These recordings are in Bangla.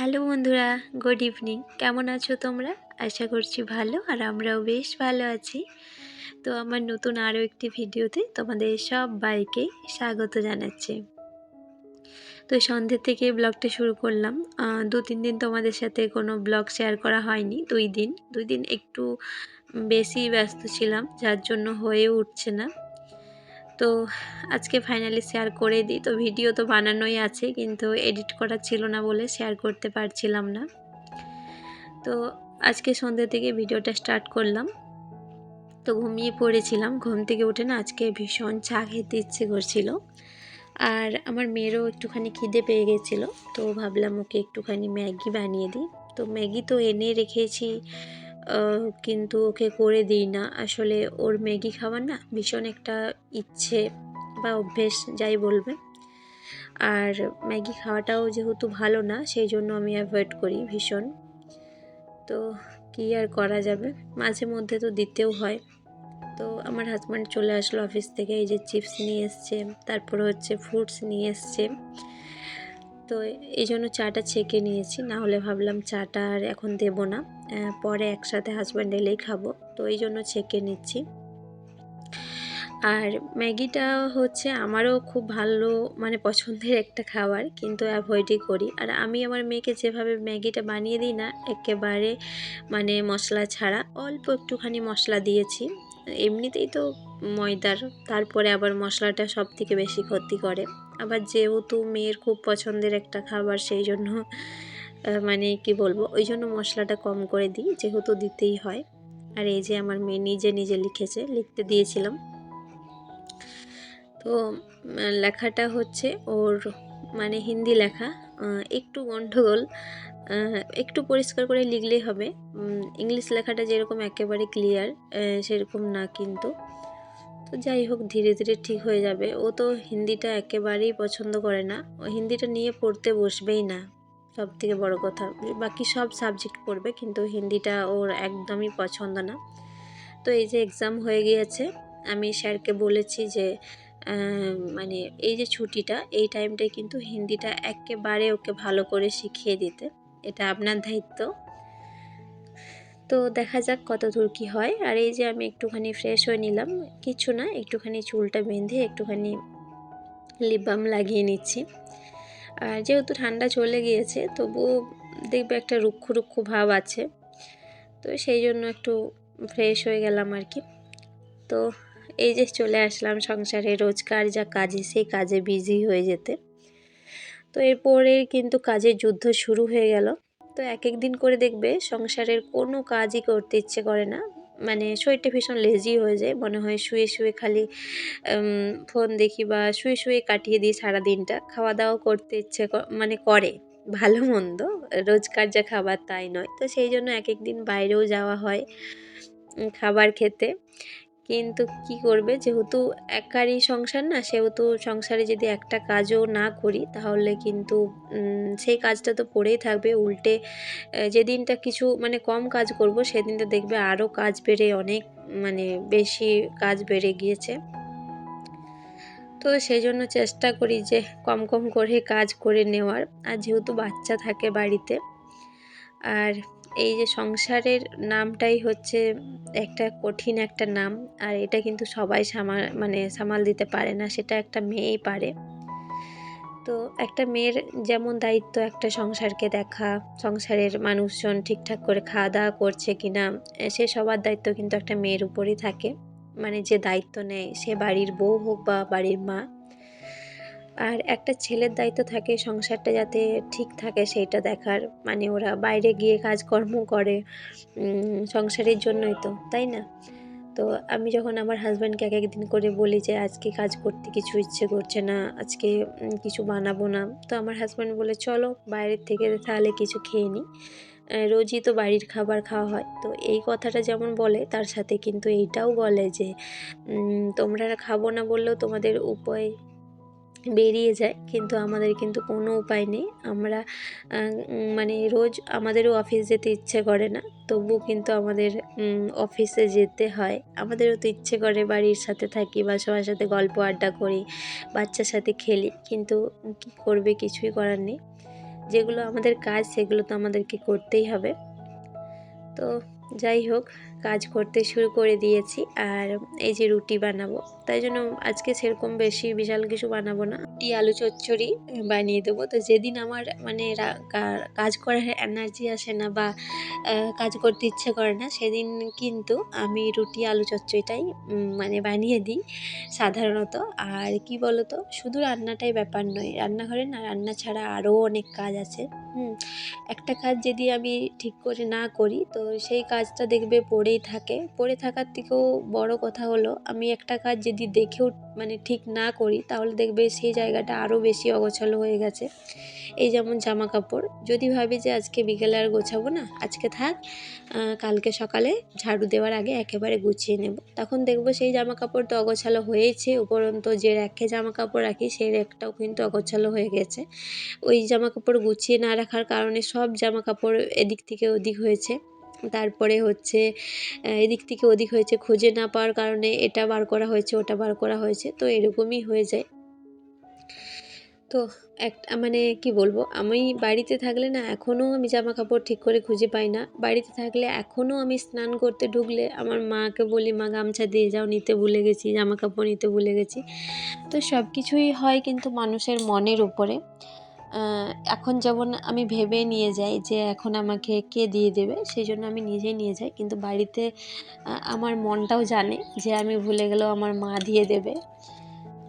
হ্যালো বন্ধুরা, গুড ইভিনিং। কেমন আছো তোমরা? আশা করছি ভালো, আর আমরাও বেশ ভালো আছি। তো আমার নতুন আরও একটি ভিডিওতে তোমাদের সব বাইকে স্বাগত জানাচ্ছি। তো সন্ধ্যে থেকে ব্লগটা শুরু করলাম। দু, তিন দিন তোমাদের সাথে কোনো ব্লগ শেয়ার করা হয়নি, দুই দিন। দুই দিন একটু বেশি ব্যস্ত ছিলাম, যার জন্য হয়ে উঠছে না। তো আজকে ফাইনালি শেয়ার করে দিই। তো ভিডিও তো বানানোই আছে, কিন্তু এডিট করা ছিল না বলে শেয়ার করতে পারছিলাম না। তো আজকে সন্ধ্যে থেকে ভিডিওটা স্টার্ট করলাম। তো ঘুমিয়ে পড়েছিলাম। ঘুম থেকে উঠে না আজকে ভীষণ চা খেতে ইচ্ছে করছিল। আর আমার মেয়েরও একটুখানি খিদে পেয়ে গেছিল। তো ভাবলাম ওকে একটুখানি ম্যাগি বানিয়ে দিই। তো ম্যাগি তো এনে রেখেছি কিন্তু ওকে করে দিই না। আসলে ওর ম্যাগি খাওয়ার না ভীষণ একটা ইচ্ছে বা অভ্যেস, যাই বলবে। আর ম্যাগি খাওয়াটাও যেহেতু ভালো না, সেই জন্য আমি অ্যাভয়েড করি ভীষণ। তো কী আর করা যাবে? মাঝে মধ্যে তো দিতেও হয়। তো আমার হাজব্যান্ড চলে আসলো অফিস থেকে, এই যে চিপস নিয়ে এসছে, তারপরে হচ্ছে ফ্রুটস নিয়ে এসছে। তো এই জন্য চাটা ছেঁকে নিয়েছি। না হলে ভাবলাম চাটা আর এখন দেব না। পরে একসাথে হাজব্যান্ড এলেই খাব। তো এই জন্য ছেঁকে নিচ্ছি। আর ম্যাগিটা হচ্ছে আমারও খুব ভালো মানে পছন্দের একটা খাবার, কিন্তু অ্যাভয়েডই করি। আর আমি আমার মেয়েকে যেভাবে ম্যাগিটা বানিয়ে দিই না, একেবারে মানে মশলা ছাড়া, অল্প একটুখানি মশলা দিয়েছি। এমনিতেই তো ময়দার, তারপরে আবার মশলাটা সব থেকে বেশি ক্ষতি করে। আবার যেহেতু মেয়ের খুব পছন্দের একটা খাবার, সেই জন্য মানে কি বলব, ওই জন্য মশলাটা কম করে দিই, যেহেতু দিতেই হয়। আর এই যে আমার মেয়ে নিজে নিজে লিখেছে, লিখতে দিয়েছিলাম। তো লেখাটা হচ্ছে ওর মানে হিন্দি লেখা একটু গন্ডগোল একটু পরিষ্কার করে লিখলেই হবে। ইংলিশ লেখাটা যেরকম একেবারে ক্লিয়ার সেরকম না কিন্তু। তো যাই হোক, ধীরে ধীরে ঠিক হয়ে যাবে। ও তো হিন্দিটা একেবারেই পছন্দ করে না। ও হিন্দিটা নিয়ে পড়তে বসবেই না সব থেকে বড় কথা। বাকি সব সাবজেক্ট পড়বে, কিন্তু হিন্দিটা ওর একদমই পছন্দ না। তো এই যে এক্সাম হয়ে গিয়েছে, আমি স্যারকে বলেছি যে মানে এই যে ছুটিটা, এই টাইমটায় কিন্তু হিন্দিটা একেবারে ওকে ভালো করে শিখিয়ে দিতে। এটা আপনার দায়িত্ব। তো দেখা যাক কত দূর কী হয়। আর এই যে আমি একটুখানি ফ্রেশ হয়ে নিলাম, কিছু না, একটুখানি চুলটা বেঁধে একটুখানি লিপ বাম লাগিয়ে নিচ্ছি। আর যেহেতু ঠান্ডা চলে গিয়েছে, তবুও দেখবে একটা রুক্ষ রুক্ষ ভাব আছে। তো সেই জন্য একটু ফ্রেশ হয়ে গেলাম আর কি। তো এই যে চলে আসলাম সংসারে, রোজকার যা কাজে, সেই কাজে বিজি হয়ে যেতে। তো এরপরে কিন্তু কাজের যুদ্ধ শুরু হয়ে গেল। তো এক এক দিন করে দেখবে সংসারের কোনো কাজই করতে ইচ্ছে করে না। মানে শরীরটা ভীষণ লেজি হয়ে যায়। মনে হয় শুয়ে শুয়ে খালি ফোন দেখি বা শুয়ে শুয়ে কাটিয়ে দিই সারা দিনটা খাওয়া দাওয়া করতে ইচ্ছে মানে করে, ভালো মন্দ। রোজকার যা খাবার তাই নয়। তো সেই জন্য এক এক দিন বাইরেও যাওয়া হয় খাবার খেতে। কিন্তু কি করবে? যেহেতু একারই সংসার না, সেহেতু সংসারে যদি একটা কাজও না করি, তাহলে কিন্তু সেই কাজটা তো পড়েই থাকবে। উল্টে যেদিনটা কিছু মানে কম কাজ করব সেদিনটা দেখবে আরও কাজ বেড়ে, অনেক মানে বেশি কাজ বেড়ে গিয়েছে। তো সেই জন্য চেষ্টা করি যে কম কম করে কাজ করে নেওয়ার। আর যেহেতু বাচ্চা থাকে বাড়িতে, আর এই যে সংসারের নামটাই হচ্ছে একটা কঠিন একটা নাম, আর এটা কিন্তু সবাই সামাল মানে সামাল দিতে পারে না, সেটা একটা মেয়েই পারে। তো একটা মেয়ের যেমন দায়িত্ব একটা সংসারকে দেখা, সংসারের মানুষজন ঠিকঠাক করে খাওয়া দাওয়া করছে কি না সে সবার দায়িত্ব কিন্তু একটা মেয়ের উপরই থাকে। মানে যে দায়িত্ব নেয় সে বাড়ির বউ হোক বা বাড়ির মা আর একটা ছেলের দায়িত্ব থাকে, সংসারটা যাতে ঠিক থাকে সেইটা দেখার। মানে ওরা বাইরে গিয়ে কাজকর্ম করে সংসারের জন্যই তো, তাই না? তো আমি যখন আমার হাজব্যান্ডকে এক একদিন করে বলি যে, আজকে কাজ করতে কিছু ইচ্ছে করছে না, আজকে কিছু বানাবো না, তো আমার হাজব্যান্ড বলে, চলো, বাইরের থেকে তাহলে কিছু খেয়ে নিই রোজই তো বাড়ির খাবার খাওয়া হয়। তো এই কথাটা যেমন বলে, তার সাথে কিন্তু এইটাও বলে যে তোমরা খাব না বললেও তোমাদের উপায় বেরিয়ে যায়, কিন্তু আমাদের কিন্তু কোনো উপায় নেই। আমরা মানে রোজ আমাদেরও অফিস যেতে ইচ্ছে করে না তবু কিন্তু আমাদের অফিসে যেতে হয়। আমাদেরও তো ইচ্ছে করে বাড়ির সাথে থাকি বা সবার সাথে গল্প আড্ডা করি, বাচ্চার সাথে খেলি, কিন্তু কী করবে কিছুই করার নেই। যেগুলো আমাদের কাজ, সেগুলো তো আমাদেরকে করতেই হবে। তো যাই হোক, কাজ করতে শুরু করে দিয়েছি আর এই যে রুটি বানাবো। তাই জন্য আজকে সেরকম বেশি বিশাল কিছু বানাবো না। রুটি, আলু চচ্চড়ি বানিয়ে দেবো। তো যেদিন আমার মানে কাজ করার এনার্জি আসে না বা কাজ করতে ইচ্ছে করে না, সেদিন কিন্তু আমি রুটি, আলু চচ্চড়িটাই মানে বানিয়ে দিই সাধারণত। আর কি বলতো, শুধু রান্নাটাই ব্যাপার নয়, রান্নাঘরে না, রান্না ছাড়া আরও অনেক কাজ আছে, হুম। একটা কাজ যদি আমি ঠিক করে না করি, তো সেই কাজটা দেখবে পড়েই থাকে। পড়ে থাকার থেকেও বড় কথা হলো, আমি একটা কাজ যদি দেখেও মানে ঠিক না করি, তাহলে দেখবে সেই জায়গাটা আরও বেশি অগোছালো হয়ে গেছে। এই যেমন জামা কাপড় যদি ভাবি যে আজকে বিকেলে আর গোছাবো না, আজকে থাক কালকে সকালে ঝাড়ু দেওয়ার আগে একেবারে গুছিয়ে নেব। তখন দেখব সেই জামা কাপড় তো অগোছালো হয়েছে উপরন্ত যে র্যাকে জামা কাপড় রাখি, সেই র্যাকটাও কিন্তু অগোছালো হয়ে গেছে। ওই জামা কাপড় গুছিয়ে না রাখার কারণে সব জামা কাপড় এদিক থেকে ওদিক হয়েছে। তারপরে হচ্ছে এদিক থেকে ওদিক হয়েছে খুঁজে না পাওয়ার কারণে এটা বার করা হয়েছে, ওটা বার করা হয়েছে, তো এরকমই হয়ে যায়। তো একটা মানে কি বলব, আমি বাড়িতে থাকলে না এখনও আমি জামা কাপড় ঠিক করে খুঁজে পাই না। বাড়িতে থাকলে এখনও আমি স্নান করতে ঢুকলে আমার মাকে বলি, মা, গামছা দিয়ে যাও, নিতে ভুলে গেছি জামা কাপড় নিতে ভুলে গেছি। তো সব কিছুই হয় কিন্তু মানুষের মনের উপরে। এখন যেমন আমি ভেবে নিয়ে যাই যে এখন আমাকে কে দিয়ে দেবে সেই জন্য আমি নিজেই নিয়ে যাই। কিন্তু বাড়িতে আমার মনটাও জানে যে আমি ভুলে গেলেও আমার মা দিয়ে দেবে।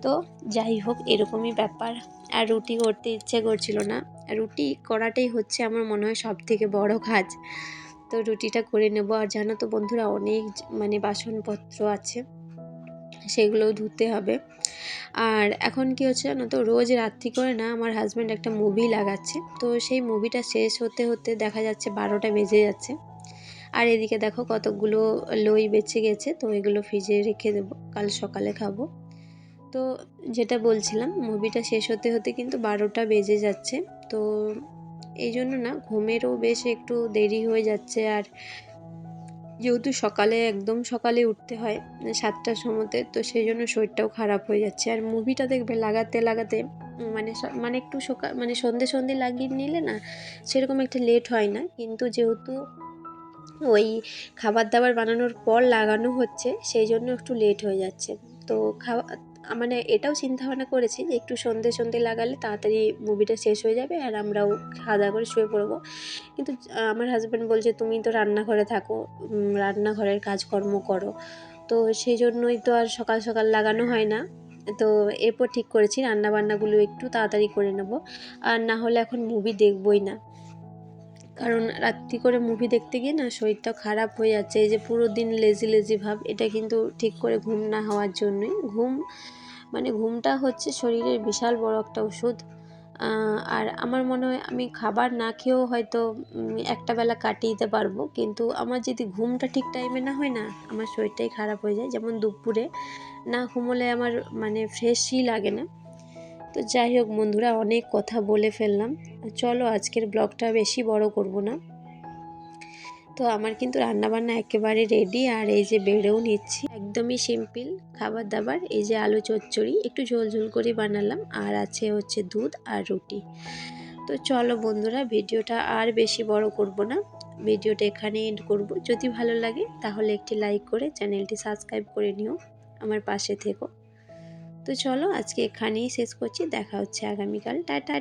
তো যাই হোক, এরকমই ব্যাপার। আর রুটি করতে ইচ্ছে করছিল না। রুটি করাটাই হচ্ছে আমার মনে হয় সব থেকে বড় কাজ। তো রুটিটা করে নেব। আর জানো তো বন্ধুরা, অনেক মানে বাসনপত্র আছে, সেগুলোও ধুতে হবে। আর এখন কি হচ্ছে জানো তো, রোজ রাত্রি করে না আমার হাজব্যান্ড একটা মুভি লাগাচ্ছে। তো সেই মুভিটা শেষ হতে হতে দেখা যাচ্ছে বারোটা বেজে যাচ্ছে। আর এদিকে দেখো কতগুলো লই বেঁচে গেছে, তো এগুলো ফ্রিজে রেখে দেবো। কাল সকালে খাব। তো যেটা বলছিলাম মুভিটা শেষ হতে হতে কিন্তু বারোটা বেজে যাচ্ছে। তো এই জন্য না, ঘুমেরও বেশ একটু দেরি হয়ে যাচ্ছে। আর যেহেতু সকালে, একদম সকালে উঠতে হয়, সাতটার সময়তে, তো সেই জন্য শরীরটাও খারাপ হয়ে যাচ্ছে। আর মুভিটা দেখবে লাগাতে লাগাতে মানে মানে একটু সকাল মানে সন্ধে সন্ধে লাগিয়ে নিলে না, সেরকম একটা লেট হয় না। কিন্তু যেহেতু ওই খাবার দাবার বানানোর পর লাগানো হচ্ছে, সেই জন্য একটু লেট হয়ে যাচ্ছে। তো খাওয়া মানে এটাও চিন্তা ভাবনা করেছি যে একটু সন্ধে সন্ধে লাগালে তাড়াতাড়ি মুভিটা শেষ হয়ে যাবে আর আমরাও খাওয়া দাওয়া করে শুয়ে পড়ব। কিন্তু আমার হাজব্যান্ড বলছে, তুমি তো রান্নাঘরে থাকো রান্নাঘরের কাজকর্ম করো। তো সেই জন্যই তো আর সকাল সকাল লাগানো হয় না। তো এরপর ঠিক করেছি রান্না বান্নাগুলো একটু তাড়াতাড়ি করে নেব। আর না হলে এখন মুভি দেখবই না। কারণ রাত্রি করে মুভি দেখতে গিয়ে না শরীরটা খারাপ হয়ে যাচ্ছে। এই যে পুরো দিন লেজি লেজি ভাব, এটা কিন্তু ঠিক করে ঘুম না হওয়ার জন্যই। ঘুম মানে ঘুমটা হচ্ছে শরীরের বিশাল বড় একটা ওষুধ। আর আমার মনে হয় আমি খাবার না খেয়েও হয়তো একটা বেলা কাটিয়ে দিতে পারব। কিন্তু আমার যদি ঘুমটা ঠিক টাইমে না হয় না, আমার শরীরটাই খারাপ হয়ে যায়। যেমন দুপুরে না ঘুমোলে আমার মানে ফ্রেশই লাগে না। তো যাই হোক বন্ধুরা, অনেক কথা বলে ফেললাম। চলো আজকের ব্লগটা বেশি বড় করব না। তো আমার কিন্তু রান্নাবান্না একেবারে রেডি আর এই যে বেড়েও নিচ্ছি। একদমই সিম্পল খাবার দাবার এই যে আলু চচ্চড়ি, একটু ঝোল ঝোল করে বানালাম, আর আছে হচ্ছে দুধ আর রুটি। তো চলো বন্ধুরা, ভিডিওটা আর বেশি বড় করব না। ভিডিওটা এখানে এন্ড করব। যদি ভালো লাগে, তাহলে একটি লাইক করে চ্যানেলটি সাবস্ক্রাইব করে নিও। আমার পাশে থেকো। তো চলো আজকে এখানেই শেষ করছি দেখা হচ্ছে আগামীকাল। টাটা।